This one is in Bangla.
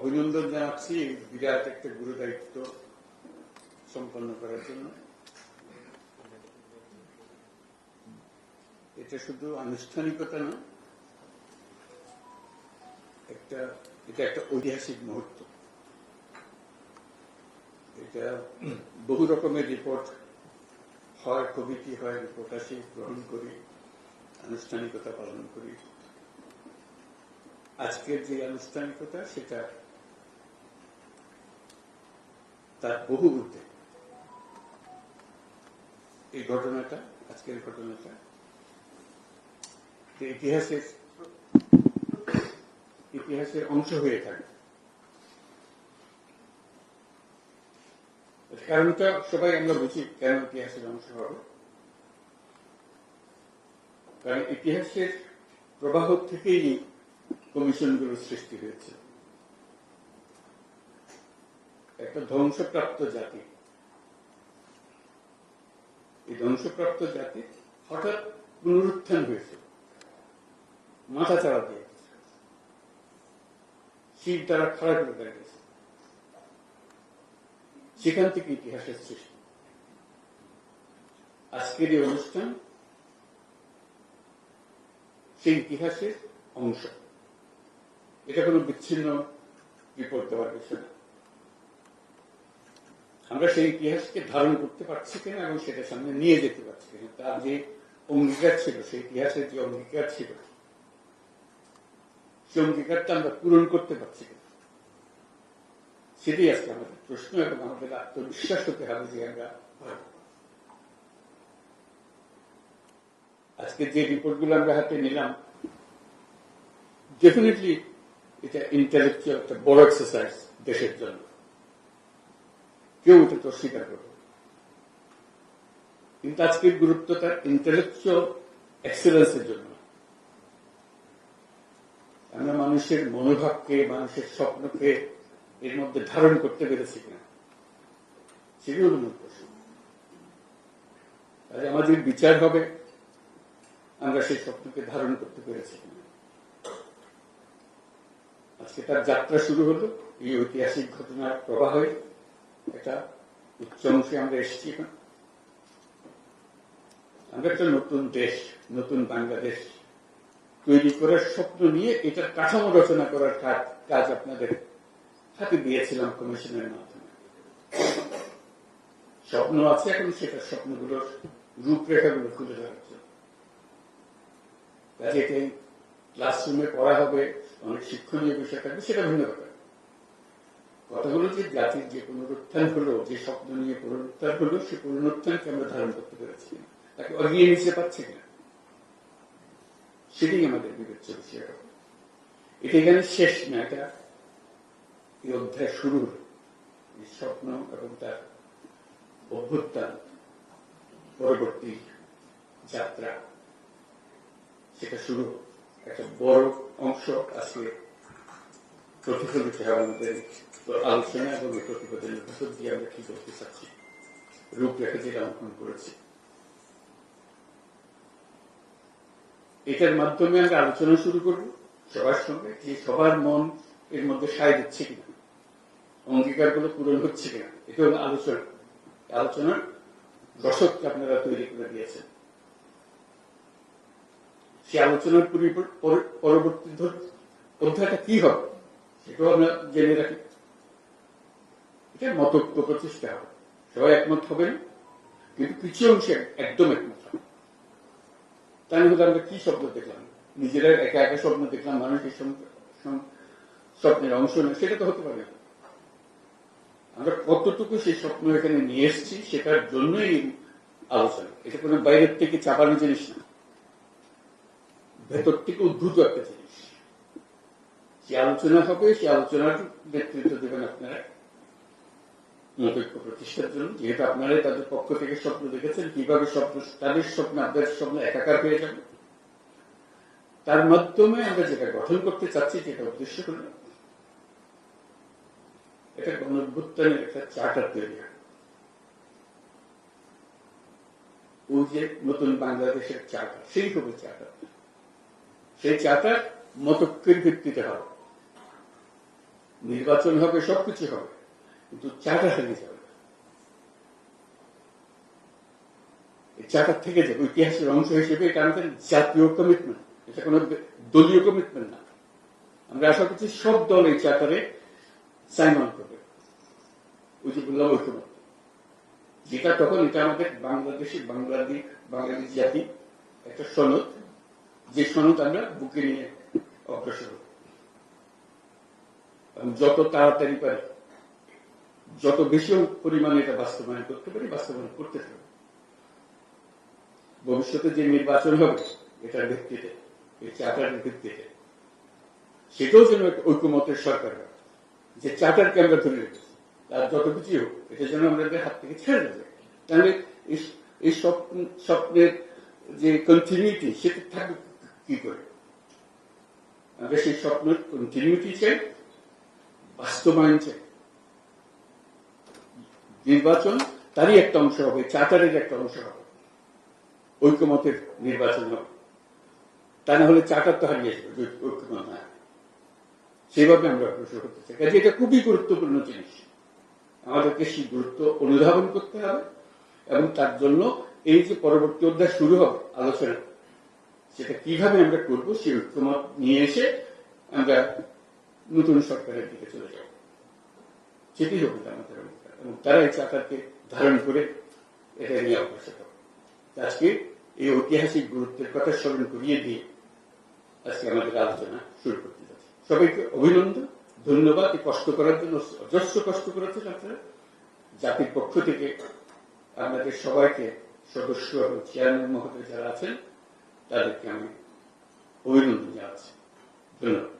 অভিনন্দন জানাচ্ছি বিরাট একটা গুরু দায়িত্ব সম্পন্ন করার জন্য। এটা শুধু আনুষ্ঠানিকতা না, একটা, এটা একটা ঐতিহাসিক মুহূর্ত। এটা বহু রকমের রিপোর্ট হয়, কমিটি হয় রিপোর্ট আসি, গ্রহণ করি, আনুষ্ঠানিকতা পালন করি। আজকের যে আনুষ্ঠানিকতা, সেটা তার বহু ঊর্ধ্বে এই ঘটনাটা, আজকের ঘটনাটা ইতিহাসের ইতিহাসের অংশ হয়ে থাকে। কারণটা সবাই আমরা বুঝি কেন ইতিহাসের অংশ হবে। কারণ ইতিহাসের প্রবাহ থেকেই কমিশনগুলোর সৃষ্টি হয়েছে। একটা ধ্বংসপ্রাপ্ত জাতি। এই ধ্বংসপ্রাপ্ত জাতি হঠাৎ পুনরুত্থান হয়েছে। মাথা চাড়া দিয়ে শীত দ্বারা খাড়া করে দাঁড়িয়েছে সেখান থেকে ইতিহাসের সৃষ্টি। আজকের এই অনুষ্ঠান সেই ইতিহাসের অংশ। এটা কোনো বিচ্ছিন্ন রিপোর্ট দেওয়ার বিষয় না। আমরা সেই ইতিহাসকে ধারণ করতে পারছি কিনা এবং সেটা সামনে নিয়ে যেতে পারছি কিনা, তার যে অঙ্গীকার ছিল, সেই ইতিহাসের যে অঙ্গীকার ছিল সেই অঙ্গীকারটা আমরা পূরণ করতে পারছি কিনা? সেটাই আজকে আমাদের প্রশ্ন এবং আমাদের আত্মবিশ্বাস হতে হবে যে আমরা আজকে যে রিপোর্টগুলো আমরা হাতে নিলাম ডেফিনেটলি এটা ইন্টালেকচুয়াল একটা বড় এক্সারসাইজ দেশের জন্য। কেউ এটা তো অস্বীকার করবে কিন্তু আজকের তার ইন্টালেকচুয়াল এক্সেলেন্সের জন্য। আমরা মানুষের মনোভাবকে, মানুষের স্বপ্নকে এর মধ্যে ধারণ করতে পেরেছি কিনা সেটি মূল প্রশ্ন। তাহলে আমাদের বিচার হবে আমরা সেই স্বপ্নকে ধারণ করতে পেরেছি কিনা। আজকে তার যাত্রা শুরু হলো, এই ঐতিহাসিক ঘটনার প্রবাহে। একটা উচ্চ অংশে আমরা এসেছি আমরা একটা নতুন দেশ নতুন বাংলাদেশ তৈরি করার স্বপ্ন নিয়ে এটার কাঠামো রচনা করার কাজ আপনাদের হাতে দিয়েছিলাম কমিশনের মাধ্যমে স্বপ্ন আছে এখন সেটা স্বপ্নগুলোর রূপরেখাগুলো তুলে ধরার জন্য কাজে ক্লাসরুমে পড়া হবে, অনেক শিক্ষণীয় বিষয় থাকবে, সেটা ভিন্ন ব্যাপার। কথাগুলো যে জাতির যে পুনরুত্থান হলো, যে স্বপ্ন নিয়ে পুনরুত্থান হলো, সে পুনরুত্থানকে আমরা ধারণ করতে পেরেছি। তাকে এগিয়ে নিতে পারছি কিনা? সেটাই আমাদের বিবেচ্য বিষয়। এটা এখানে শেষ না, এটা এই অধ্যায় শুরু হলো এই স্বপ্ন এবং তার অভ্যুত্থান, পরবর্তী যাত্রা, সেটা শুরু। একটা বড় অংশ আজকে প্রতিফলিত হয় আমাদের আলোচনা এবং এই প্রতিবেদনের দিয়ে আমরা কি চাচ্ছি? রূপরেখা যেটা অঙ্কন করেছি। এটার মাধ্যমে আমরা আলোচনা শুরু করব সবার সঙ্গে যে সবার মন এর মধ্যে সায় দিচ্ছে কিনা। পূরণ হচ্ছে কিনা। এটা হলো আলোচনা। আলোচনার রসদকে আপনারা তৈরি করে দিয়েছেন। সেই আলোচনার পরিবর- পর- পরবর্তী অধ্যায়টা কি হবে? সেটাও আমরা জেনে রাখি। এটা মতক্য প্রচেষ্টা হবে। সবাই একমত হবে না, কিন্তু কিছু অংশে একদম একমত হবে। তাই হলে আমরা কি স্বপ্ন দেখলাম? নিজেরা একা একা স্বপ্ন দেখলাম, মানুষ এই সম- সম- স্বপ্নের অংশ নয়, সেটা তো হতে পারে। আমরা কতটুকু সেই স্বপ্ন এখানে নিয়ে এসেছি সেটার জন্যই আলোচনা। এটা কোনো বাইরের থেকে চাপানো জিনিস না। ভেতর থেকে উদ্ভূত একটা জিনিস। সে আলোচনা হবে সে আলোচনার নেতৃত্ব দেবেন আপনারা। মতৈক্য প্রতিষ্ঠার জন্য, যেহেতু আপনারাই তাদের পক্ষ থেকে স্বপ্ন দেখেছেন, কীভাবে স্বপ্ন, তাদের স্বপ্ন, আপনাদের স্বপ্ন একাকার হয়ে যাবে। তার মাধ্যমে আমরা যেটা গঠন করতে চাচ্ছি, যেটা উদ্দেশ্য হল, এটা গণভ্যুত্থানের একটা চার্টার তৈরি হয় ওই যে নতুন বাংলাদেশের চার্টার সেই হবে চার্টার। সেই চার্টার মতক্যের ভিত্তিতে হবে। নির্বাচন হবে, সবকিছু হবে, কিন্তু চার্টার হারিয়ে যাবে। এই চার্টার থেকে যাবে, ইতিহাসের অংশ হিসেবে এটা আমাদের জাতীয় কমিটমেন্ট এটা কোনো দলীয় কমিটমেন্ট না। আমরা আশা করছি সব দল এই চার্টারে সাইন অন করবে। ওই যে বললাম ঐক্যমত। যেটা তখন এটা আমাদের বাংলাদেশি বাংলাদেশ বাঙালি জাতি, একটা সনদ। যে সনদ আমরা বুকে নিয়ে অগ্রসর। এবং যত তাড়াতাড়ি পারি, যত বেশি পরিমাণে এটা বাস্তবায়ন করতে পারি, বাস্তবায়ন করতে পারি। ভবিষ্যতে যে নির্বাচন হবে, এটার ভিত্তিতে, এই চার্টারের ভিত্তিতে, সেটাও যেন ঐক্যমতের সরকার যে চার্টারকে আমরা ধরে রেখেছি। আর যত কিছুই হোক, এটা যেন আমাদের হাত থেকে ছেড়ে দেবে তাহলে এই- এই স্বপ্ন, স্বপ্নের যে কন্টিনিউটি সেটা থাকবে কি করে? সেই স্বপ্নের কন্টিনিউটি চাই বাস্তবায়ন চাই নির্বাচন তারই একটা অংশ হবে, চার্টারের একটা অংশ হবে। ঐক্যমতের নির্বাচন হবে। তা না হলে চার্টার তো হারিয়ে যাবে ঐক্যমত না। সেভাবে আমরা অগ্রসর করতে চাই। কাজে এটা খুবই গুরুত্বপূর্ণ জিনিস। আমাদেরকে সেই গুরুত্ব অনুধাবন করতে হবে এবং তার জন্য এই যে পরবর্তী অধ্যায় শুরু হবে, আলোচনা। সেটা কীভাবে আমরা করব সেই ঐক্যমত নিয়ে এসে আমরা নতুন সরকারের দিকে চলে যাব। সেটি হবে আমাদের অঙ্গীকার। এবং তারা এই চাকারকে ধারণ করে এটা নিয়ে অগ্রসর হবে। আজকে এই ঐতিহাসিক গুরুত্বের কথা স্মরণ করিয়ে দিয়ে আজকে আমাদের আলোচনা শুরু করতে যাচ্ছি। সবাইকে অভিনন্দন, ধন্যবাদ কষ্ট করার জন্য, অজস্র কষ্ট করেছেন আপনারা। জাতির পক্ষ থেকে আপনাদের সবাইকে সদস্য এবং চেয়ারম্যান মহোদয় যারা আছেন তাদেরকে আমি অভিনন্দন জানাচ্ছি ধন্যবাদ